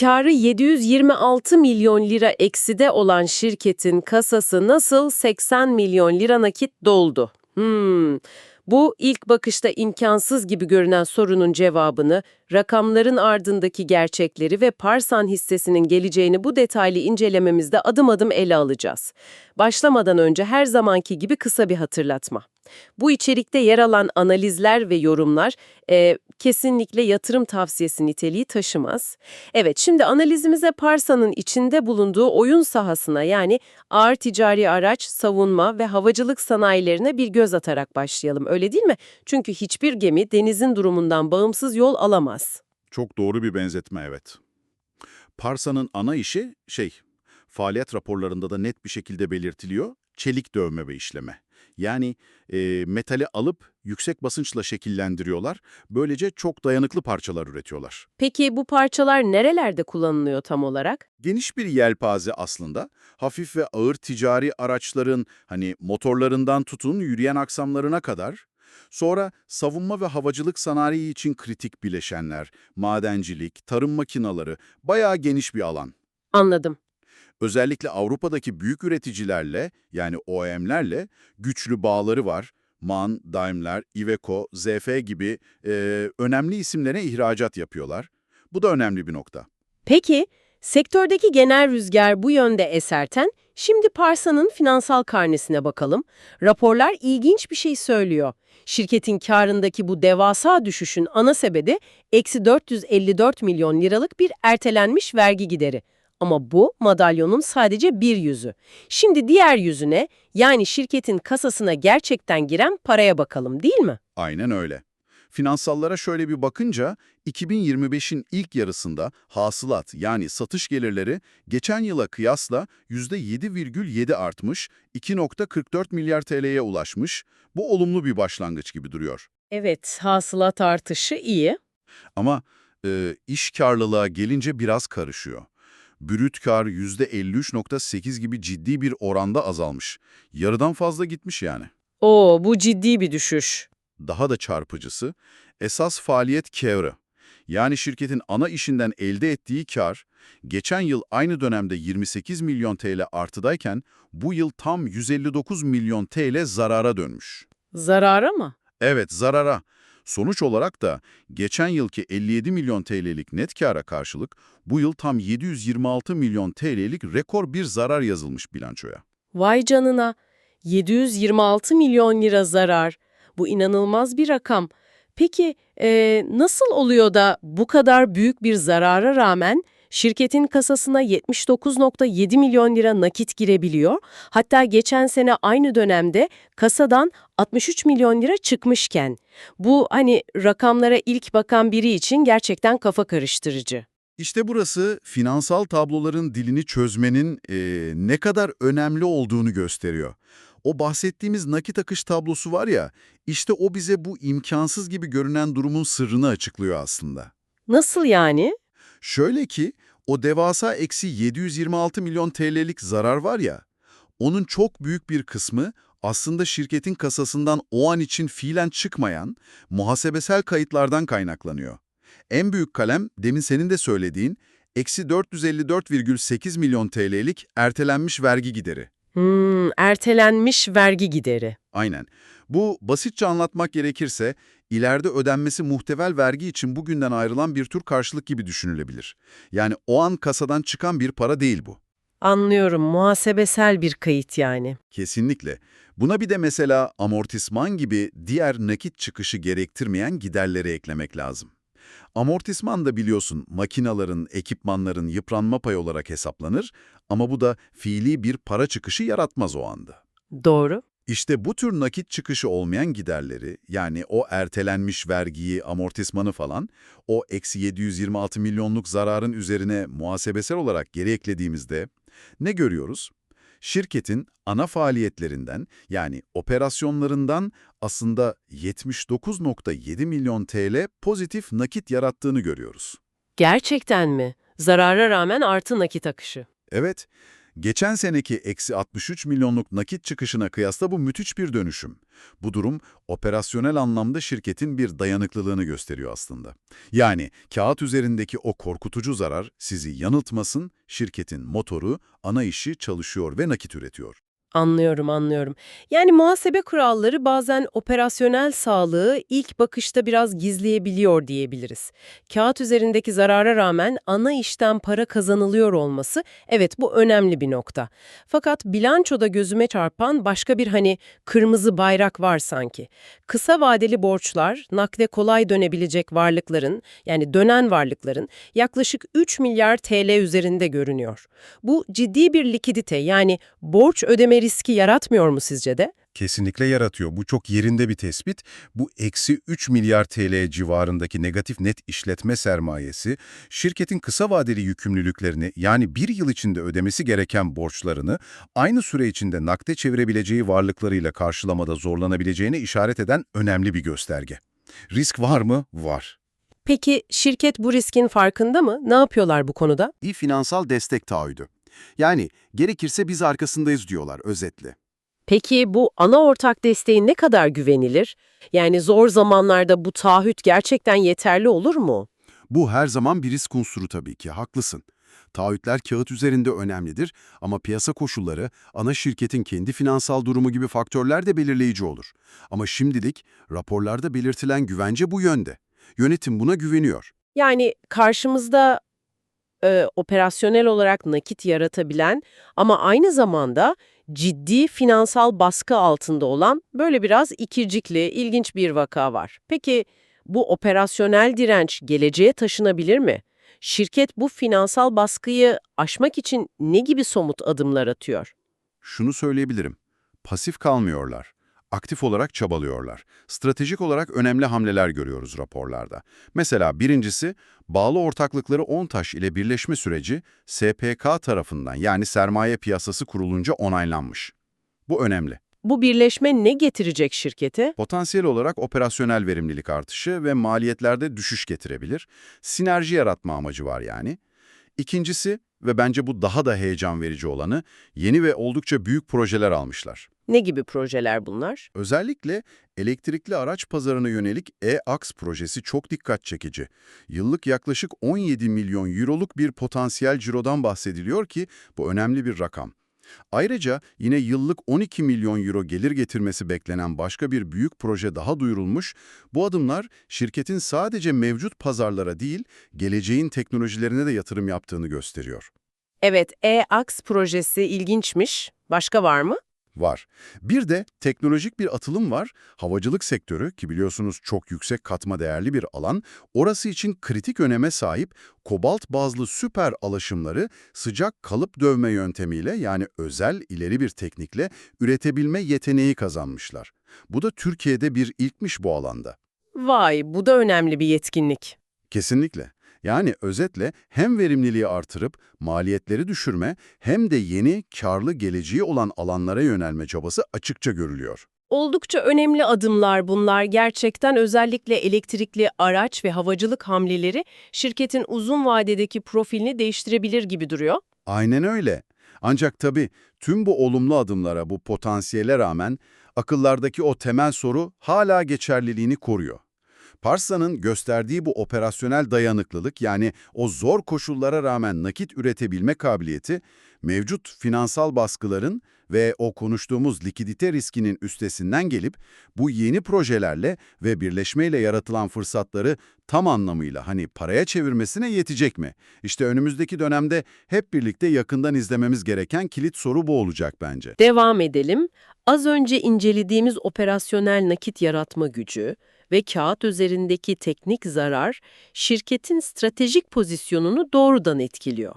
Karı 726 milyon lira ekside olan şirketin kasası nasıl 80 milyon lira nakit doldu? Hmm. Bu ilk bakışta imkansız gibi görünen sorunun cevabını, rakamların ardındaki gerçekleri ve Parsan hissesinin geleceğini bu detaylı incelememizde adım adım ele alacağız. Başlamadan önce her zamanki gibi kısa bir hatırlatma. Bu içerikte yer alan analizler ve yorumlar e, kesinlikle yatırım tavsiyesi niteliği taşımaz. Evet, şimdi analizimize Parsa'nın içinde bulunduğu oyun sahasına yani ağır ticari araç, savunma ve havacılık sanayilerine bir göz atarak başlayalım, öyle değil mi? Çünkü hiçbir gemi denizin durumundan bağımsız yol alamaz. Çok doğru bir benzetme evet. Parsa'nın ana işi şey, faaliyet raporlarında da net bir şekilde belirtiliyor, çelik dövme ve işleme. Yani e, metali alıp yüksek basınçla şekillendiriyorlar, böylece çok dayanıklı parçalar üretiyorlar. Peki bu parçalar nerelerde kullanılıyor tam olarak? Geniş bir yelpaze aslında, hafif ve ağır ticari araçların hani motorlarından tutun yürüyen aksamlarına kadar, sonra savunma ve havacılık sanayi için kritik bileşenler, madencilik, tarım makinaları, bayağı geniş bir alan. Anladım. Özellikle Avrupa'daki büyük üreticilerle yani OEM'lerle güçlü bağları var. MAN, Daimler, Iveco, ZF gibi e, önemli isimlere ihracat yapıyorlar. Bu da önemli bir nokta. Peki, sektördeki genel rüzgar bu yönde eserten, şimdi Parsa'nın finansal karnesine bakalım. Raporlar ilginç bir şey söylüyor. Şirketin karındaki bu devasa düşüşün ana sebebi eksi 454 milyon liralık bir ertelenmiş vergi gideri. Ama bu madalyonun sadece bir yüzü. Şimdi diğer yüzüne yani şirketin kasasına gerçekten giren paraya bakalım değil mi? Aynen öyle. Finansallara şöyle bir bakınca 2025'in ilk yarısında hasılat yani satış gelirleri geçen yıla kıyasla %7,7 artmış, 2.44 milyar TL'ye ulaşmış. Bu olumlu bir başlangıç gibi duruyor. Evet, hasılat artışı iyi. Ama e, iş karlılığa gelince biraz karışıyor. Brüt kar %53.8 gibi ciddi bir oranda azalmış. Yarıdan fazla gitmiş yani. Oo, bu ciddi bir düşüş. Daha da çarpıcısı, esas faaliyet kârı. Yani şirketin ana işinden elde ettiği kar, geçen yıl aynı dönemde 28 milyon TL artıdayken bu yıl tam 159 milyon TL zarara dönmüş. Zarara mı? Evet, zarara. Sonuç olarak da geçen yılki 57 milyon TL'lik net kâra karşılık bu yıl tam 726 milyon TL'lik rekor bir zarar yazılmış bilançoya. Vay canına. 726 milyon lira zarar. Bu inanılmaz bir rakam. Peki e, nasıl oluyor da bu kadar büyük bir zarara rağmen şirketin kasasına 79.7 milyon lira nakit girebiliyor? Hatta geçen sene aynı dönemde kasadan 63 milyon lira çıkmışken. Bu hani rakamlara ilk bakan biri için gerçekten kafa karıştırıcı. İşte burası finansal tabloların dilini çözmenin eee, ne kadar önemli olduğunu gösteriyor. O bahsettiğimiz nakit akış tablosu var ya, işte o bize bu imkansız gibi görünen durumun sırrını açıklıyor aslında. Nasıl yani? Şöyle ki, o devasa eksi 726 milyon TL'lik zarar var ya, onun çok büyük bir kısmı aslında şirketin kasasından o an için fiilen çıkmayan muhasebesel kayıtlardan kaynaklanıyor. En büyük kalem demin senin de söylediğin eksi 454,8 milyon TL'lik ertelenmiş vergi gideri. Hmm, ertelenmiş vergi gideri. Aynen. Bu basitçe anlatmak gerekirse ileride ödenmesi muhtevel vergi için bugünden ayrılan bir tür karşılık gibi düşünülebilir. Yani o an kasadan çıkan bir para değil bu. Anlıyorum, muhasebesel bir kayıt yani. Kesinlikle. Buna bir de mesela amortisman gibi diğer nakit çıkışı gerektirmeyen giderleri eklemek lazım. Amortisman da biliyorsun makinaların, ekipmanların yıpranma payı olarak hesaplanır ama bu da fiili bir para çıkışı yaratmaz o anda. Doğru. İşte bu tür nakit çıkışı olmayan giderleri, yani o ertelenmiş vergiyi, amortismanı falan, o eksi 726 milyonluk zararın üzerine muhasebesel olarak geri eklediğimizde ne görüyoruz? Şirketin ana faaliyetlerinden yani operasyonlarından aslında 79.7 milyon TL pozitif nakit yarattığını görüyoruz. Gerçekten mi? Zarara rağmen artı nakit akışı. Evet, Geçen seneki eksi 63 milyonluk nakit çıkışına kıyasla bu müthiş bir dönüşüm. Bu durum operasyonel anlamda şirketin bir dayanıklılığını gösteriyor aslında. Yani kağıt üzerindeki o korkutucu zarar sizi yanıltmasın, şirketin motoru, ana işi çalışıyor ve nakit üretiyor. Anlıyorum, anlıyorum. Yani muhasebe kuralları bazen operasyonel sağlığı ilk bakışta biraz gizleyebiliyor diyebiliriz. Kağıt üzerindeki zarara rağmen ana işten para kazanılıyor olması, evet bu önemli bir nokta. Fakat bilançoda gözüme çarpan başka bir hani kırmızı bayrak var sanki. Kısa vadeli borçlar, nakde kolay dönebilecek varlıkların, yani dönen varlıkların yaklaşık 3 milyar TL üzerinde görünüyor. Bu ciddi bir likidite yani borç ödeme riski yaratmıyor mu sizce de? Kesinlikle yaratıyor. Bu çok yerinde bir tespit. Bu eksi 3 milyar TL civarındaki negatif net işletme sermayesi, şirketin kısa vadeli yükümlülüklerini yani bir yıl içinde ödemesi gereken borçlarını aynı süre içinde nakde çevirebileceği varlıklarıyla karşılamada zorlanabileceğine işaret eden önemli bir gösterge. Risk var mı? Var. Peki şirket bu riskin farkında mı? Ne yapıyorlar bu konuda? bir finansal destek taahhüdü. Yani gerekirse biz arkasındayız diyorlar özetle. Peki bu ana ortak desteği ne kadar güvenilir? Yani zor zamanlarda bu taahhüt gerçekten yeterli olur mu? Bu her zaman bir risk unsuru tabii ki, haklısın. Taahhütler kağıt üzerinde önemlidir ama piyasa koşulları, ana şirketin kendi finansal durumu gibi faktörler de belirleyici olur. Ama şimdilik raporlarda belirtilen güvence bu yönde. Yönetim buna güveniyor. Yani karşımızda e, operasyonel olarak nakit yaratabilen ama aynı zamanda ciddi finansal baskı altında olan böyle biraz ikircikli, ilginç bir vaka var. Peki bu operasyonel direnç geleceğe taşınabilir mi? Şirket bu finansal baskıyı aşmak için ne gibi somut adımlar atıyor? Şunu söyleyebilirim. Pasif kalmıyorlar. Aktif olarak çabalıyorlar. Stratejik olarak önemli hamleler görüyoruz raporlarda. Mesela birincisi, bağlı ortaklıkları ONTAŞ ile birleşme süreci SPK tarafından yani Sermaye Piyasası Kurulunca onaylanmış. Bu önemli. Bu birleşme ne getirecek şirkete? Potansiyel olarak operasyonel verimlilik artışı ve maliyetlerde düşüş getirebilir. Sinerji yaratma amacı var yani. İkincisi ve bence bu daha da heyecan verici olanı, yeni ve oldukça büyük projeler almışlar. Ne gibi projeler bunlar? Özellikle elektrikli araç pazarına yönelik e-Aks projesi çok dikkat çekici. Yıllık yaklaşık 17 milyon euroluk bir potansiyel cirodan bahsediliyor ki bu önemli bir rakam. Ayrıca yine yıllık 12 milyon euro gelir getirmesi beklenen başka bir büyük proje daha duyurulmuş. Bu adımlar şirketin sadece mevcut pazarlara değil, geleceğin teknolojilerine de yatırım yaptığını gösteriyor. Evet, e-Aks projesi ilginçmiş. Başka var mı? Var. Bir de teknolojik bir atılım var. Havacılık sektörü ki biliyorsunuz çok yüksek katma değerli bir alan, orası için kritik öneme sahip kobalt bazlı süper alaşımları sıcak kalıp dövme yöntemiyle yani özel ileri bir teknikle üretebilme yeteneği kazanmışlar. Bu da Türkiye'de bir ilkmiş bu alanda. Vay, bu da önemli bir yetkinlik. Kesinlikle. Yani özetle hem verimliliği artırıp maliyetleri düşürme hem de yeni karlı geleceği olan alanlara yönelme çabası açıkça görülüyor. Oldukça önemli adımlar bunlar. Gerçekten özellikle elektrikli araç ve havacılık hamleleri şirketin uzun vadedeki profilini değiştirebilir gibi duruyor. Aynen öyle. Ancak tabii tüm bu olumlu adımlara, bu potansiyele rağmen akıllardaki o temel soru hala geçerliliğini koruyor. Parsa'nın gösterdiği bu operasyonel dayanıklılık yani o zor koşullara rağmen nakit üretebilme kabiliyeti, mevcut finansal baskıların ve o konuştuğumuz likidite riskinin üstesinden gelip bu yeni projelerle ve birleşmeyle yaratılan fırsatları tam anlamıyla hani paraya çevirmesine yetecek mi? İşte önümüzdeki dönemde hep birlikte yakından izlememiz gereken kilit soru bu olacak bence. Devam edelim. Az önce incelediğimiz operasyonel nakit yaratma gücü ve kağıt üzerindeki teknik zarar şirketin stratejik pozisyonunu doğrudan etkiliyor.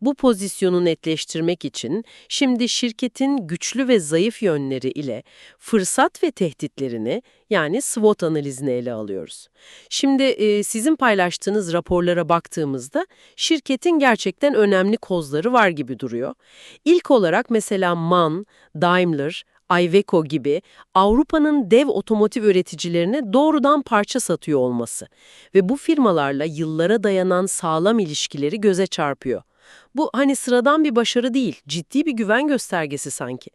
Bu pozisyonu netleştirmek için şimdi şirketin güçlü ve zayıf yönleri ile fırsat ve tehditlerini yani SWOT analizini ele alıyoruz. Şimdi e, sizin paylaştığınız raporlara baktığımızda şirketin gerçekten önemli kozları var gibi duruyor. İlk olarak mesela MAN, Daimler, Iveco gibi Avrupa'nın dev otomotiv üreticilerine doğrudan parça satıyor olması ve bu firmalarla yıllara dayanan sağlam ilişkileri göze çarpıyor. Bu hani sıradan bir başarı değil, ciddi bir güven göstergesi sanki.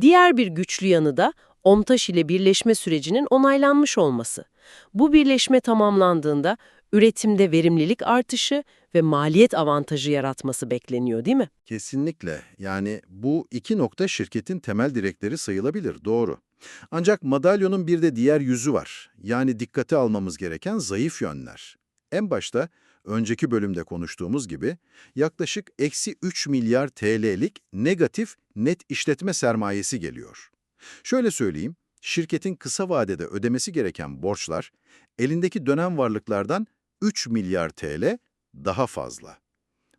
Diğer bir güçlü yanı da OMTAŞ ile birleşme sürecinin onaylanmış olması. Bu birleşme tamamlandığında üretimde verimlilik artışı ve maliyet avantajı yaratması bekleniyor değil mi? Kesinlikle. Yani bu iki nokta şirketin temel direkleri sayılabilir, doğru. Ancak madalyonun bir de diğer yüzü var. Yani dikkate almamız gereken zayıf yönler. En başta önceki bölümde konuştuğumuz gibi yaklaşık eksi 3 milyar TL'lik negatif net işletme sermayesi geliyor. Şöyle söyleyeyim, şirketin kısa vadede ödemesi gereken borçlar elindeki dönem varlıklardan 3 milyar TL daha fazla.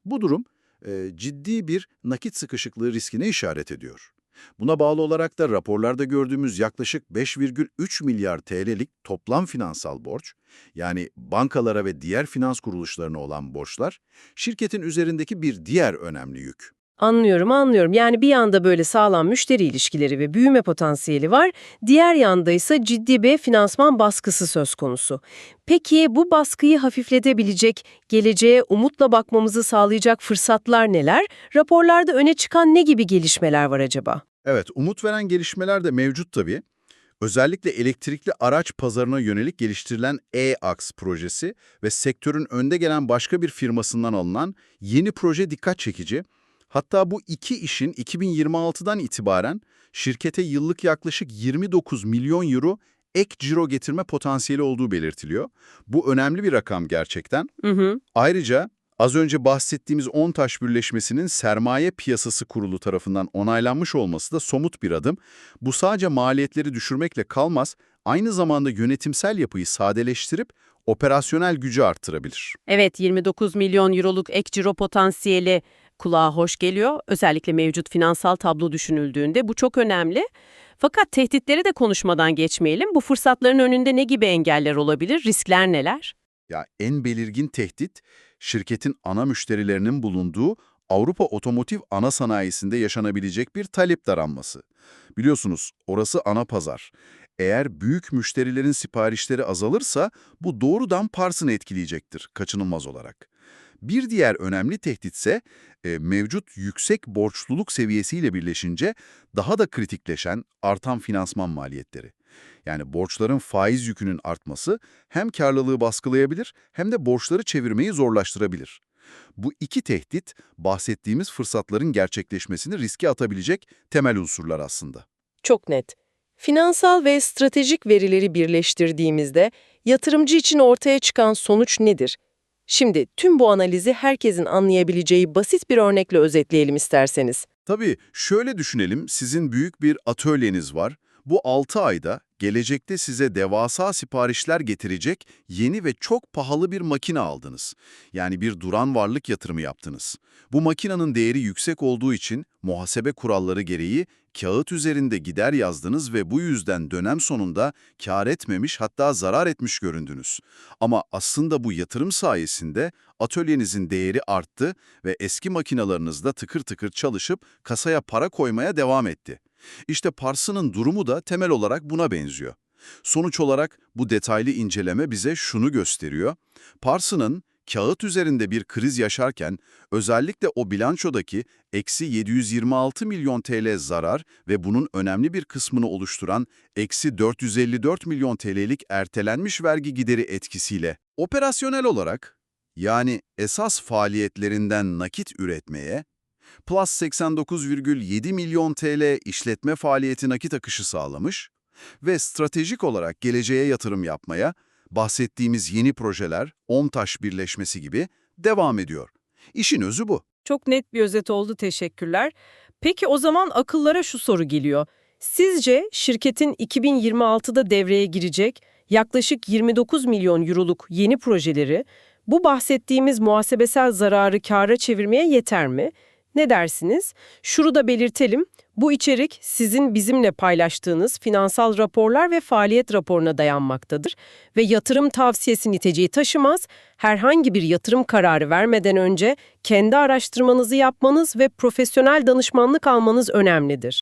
Bu durum e, ciddi bir nakit sıkışıklığı riskine işaret ediyor. Buna bağlı olarak da raporlarda gördüğümüz yaklaşık 5,3 milyar TL'lik toplam finansal borç, yani bankalara ve diğer finans kuruluşlarına olan borçlar, şirketin üzerindeki bir diğer önemli yük. Anlıyorum, anlıyorum. Yani bir yanda böyle sağlam müşteri ilişkileri ve büyüme potansiyeli var, diğer yanda ise ciddi bir finansman baskısı söz konusu. Peki bu baskıyı hafifletebilecek, geleceğe umutla bakmamızı sağlayacak fırsatlar neler? Raporlarda öne çıkan ne gibi gelişmeler var acaba? Evet, umut veren gelişmeler de mevcut tabii. Özellikle elektrikli araç pazarına yönelik geliştirilen E-Ax projesi ve sektörün önde gelen başka bir firmasından alınan yeni proje dikkat çekici. Hatta bu iki işin 2026'dan itibaren şirkete yıllık yaklaşık 29 milyon euro ek ciro getirme potansiyeli olduğu belirtiliyor. Bu önemli bir rakam gerçekten. Hı hı. Ayrıca az önce bahsettiğimiz Ontaş Birleşmesi'nin Sermaye Piyasası Kurulu tarafından onaylanmış olması da somut bir adım. Bu sadece maliyetleri düşürmekle kalmaz, aynı zamanda yönetimsel yapıyı sadeleştirip operasyonel gücü arttırabilir. Evet 29 milyon euroluk ek ciro potansiyeli kulağa hoş geliyor. Özellikle mevcut finansal tablo düşünüldüğünde bu çok önemli. Fakat tehditleri de konuşmadan geçmeyelim. Bu fırsatların önünde ne gibi engeller olabilir? Riskler neler? Ya en belirgin tehdit, şirketin ana müşterilerinin bulunduğu Avrupa otomotiv ana sanayisinde yaşanabilecek bir talep daralması. Biliyorsunuz orası ana pazar. Eğer büyük müşterilerin siparişleri azalırsa bu doğrudan Pars'ını etkileyecektir kaçınılmaz olarak. Bir diğer önemli tehditse e, mevcut yüksek borçluluk seviyesiyle birleşince daha da kritikleşen artan finansman maliyetleri. Yani borçların faiz yükünün artması hem karlılığı baskılayabilir hem de borçları çevirmeyi zorlaştırabilir. Bu iki tehdit bahsettiğimiz fırsatların gerçekleşmesini riske atabilecek temel unsurlar aslında. Çok net. Finansal ve stratejik verileri birleştirdiğimizde yatırımcı için ortaya çıkan sonuç nedir? Şimdi tüm bu analizi herkesin anlayabileceği basit bir örnekle özetleyelim isterseniz. Tabii şöyle düşünelim, sizin büyük bir atölyeniz var. Bu 6 ayda gelecekte size devasa siparişler getirecek yeni ve çok pahalı bir makine aldınız. Yani bir duran varlık yatırımı yaptınız. Bu makinenin değeri yüksek olduğu için muhasebe kuralları gereği kağıt üzerinde gider yazdınız ve bu yüzden dönem sonunda kar etmemiş hatta zarar etmiş göründünüz. Ama aslında bu yatırım sayesinde atölyenizin değeri arttı ve eski makinalarınız da tıkır tıkır çalışıp kasaya para koymaya devam etti. İşte Pars'ın durumu da temel olarak buna benziyor. Sonuç olarak bu detaylı inceleme bize şunu gösteriyor. Pars'ın kağıt üzerinde bir kriz yaşarken özellikle o bilançodaki eksi 726 milyon TL zarar ve bunun önemli bir kısmını oluşturan eksi 454 milyon TL'lik ertelenmiş vergi gideri etkisiyle operasyonel olarak yani esas faaliyetlerinden nakit üretmeye plus 89,7 milyon TL işletme faaliyeti nakit akışı sağlamış ve stratejik olarak geleceğe yatırım yapmaya bahsettiğimiz yeni projeler, OMTAŞ birleşmesi gibi devam ediyor. İşin özü bu. Çok net bir özet oldu teşekkürler. Peki o zaman akıllara şu soru geliyor. Sizce şirketin 2026'da devreye girecek yaklaşık 29 milyon euroluk yeni projeleri bu bahsettiğimiz muhasebesel zararı kâra çevirmeye yeter mi? Ne dersiniz? Şunu da belirtelim. Bu içerik sizin bizimle paylaştığınız finansal raporlar ve faaliyet raporuna dayanmaktadır ve yatırım tavsiyesi niteliği taşımaz. Herhangi bir yatırım kararı vermeden önce kendi araştırmanızı yapmanız ve profesyonel danışmanlık almanız önemlidir.